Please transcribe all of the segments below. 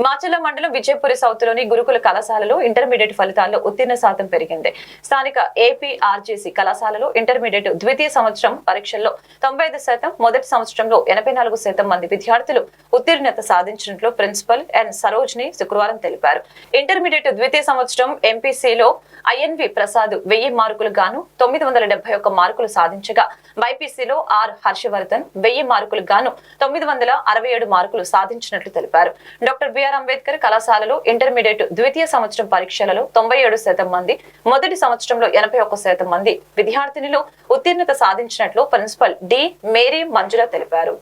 మాచల మండలం విజయపురి సౌత్లోని గురుకుల కళాశాలలో ఇంటర్మీడియట్ ఫలితాల్లో ఉత్తీర్ణ శాతం పెరిగింది. స్థానిక ఏపీ ఆర్జేసీ కళాశాలలో ఇంటర్మీడియట్ ద్వితీయ సంవత్సరం పరీక్షల్లో తొంభై ఐదు శాతం మొదటి సంవత్సరంలో ఎనభై శాతం మంది విద్యార్థులు ఉత్తీర్ణత సాధించినట్లు ప్రిన్సిపల్ ఎన్ సరోజ్ని శుక్రవారం తెలిపారు. ఇంటర్మీడియట్ ద్వితీయ సంవత్సరం ఎంపీసీలో ఐఎన్వి ప్రసాద్ వెయ్యి మార్కులు గాను తొమ్మిది వందల ఒక్క మార్కులు సాధించగా బైపీసీలో ఆర్ హర్షవర్ధన్ వెయ్యి మార్కులు గాను తొమ్మిది వందల అరవై ఏడు మార్కులు సాధించినట్లు తెలిపారు. డాక్టర్ బిఆర్ అంబేద్కర్ కళాశాలలో ఇంటర్మీడియట్ ద్వితీయ సంవత్సరం పరీక్షలలో తొంభై ఏడు శాతం మంది మొదటి సంవత్సరంలో ఎనభై ఒక్క శాతం మంది విద్యార్థినులు ఉత్తీర్ణత సాధించినట్లు ప్రిన్సిపల్ డి మేరీ మంజుల తెలిపారు.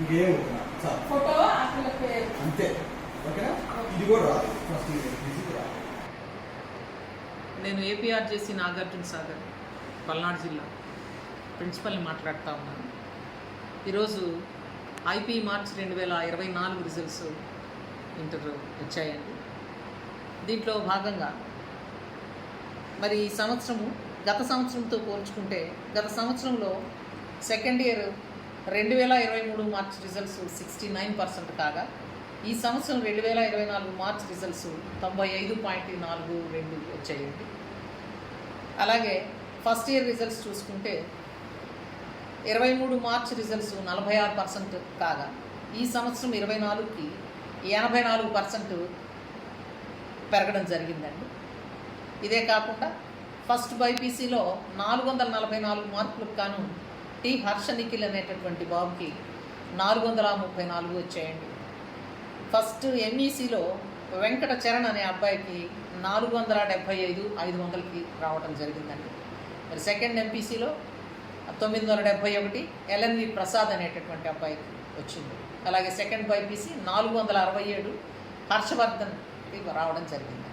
ఇంకేం ఫోటో ఇది కూడా రాదు. ఫస్ట్ రాదు. నేను ఏపీఆర్జేసీ నాగార్జున సాగర్ పల్నాడు జిల్లా ప్రిన్సిపల్ని మాట్లాడుతూ ఉన్నాను. ఈరోజు ఐపీ మార్చ్ రెండు వేల ఇరవై నాలుగు రిజల్ట్స్ ఇంటర్ వచ్చాయండి. దీంట్లో భాగంగా మరి ఈ సంవత్సరము గత సంవత్సరంతో పోల్చుకుంటే గత సంవత్సరంలో సెకండ్ ఇయర్ రెండు వేల ఇరవై మూడు March results sixty nine percent కాగా ఈ సంవత్సరం రెండు వేల ఇరవై నాలుగు మార్చ్ రిజల్ట్స్ తొంభై ఐదు పాయింట్ నాలుగు రెండు వచ్చాయండి. అలాగే ఫస్ట్ ఇయర్ రిజల్ట్స్ చూసుకుంటే ఇరవై మూడు మార్చ్ రిజల్ట్స్ నలభై ఆరు పర్సెంట్ కాగా ఈ సంవత్సరం ఇరవై నాలుగుకి ఎనభై నాలుగు పర్సెంట్ పెరగడం జరిగిందండి. ఇదే కాకుండా ఫస్ట్ బైపీసీలో నాలుగు వందల నలభై నాలుగు మార్కులకు కాను టి హర్ష నిఖిల్ అనేటటువంటి బాబుకి నాలుగు వందల ముప్పై నాలుగు వచ్చాయండి. ఫస్ట్ ఎంఈసీలో వెంకట చరణ్ అనే అబ్బాయికి నాలుగు వందల డెబ్భై ఐదు ఐదు వందలకి రావడం జరిగిందండి. మరి సెకండ్ ఎంపీసీలో తొమ్మిది వందల డెబ్భై ఒకటి ఎల్ఎన్వి ప్రసాద్ అనేటటువంటి అబ్బాయికి వచ్చింది. అలాగే సెకండ్ బైపీసీ నాలుగు వందల అరవై ఏడు హర్షవర్ధన్ రావడం జరిగింది.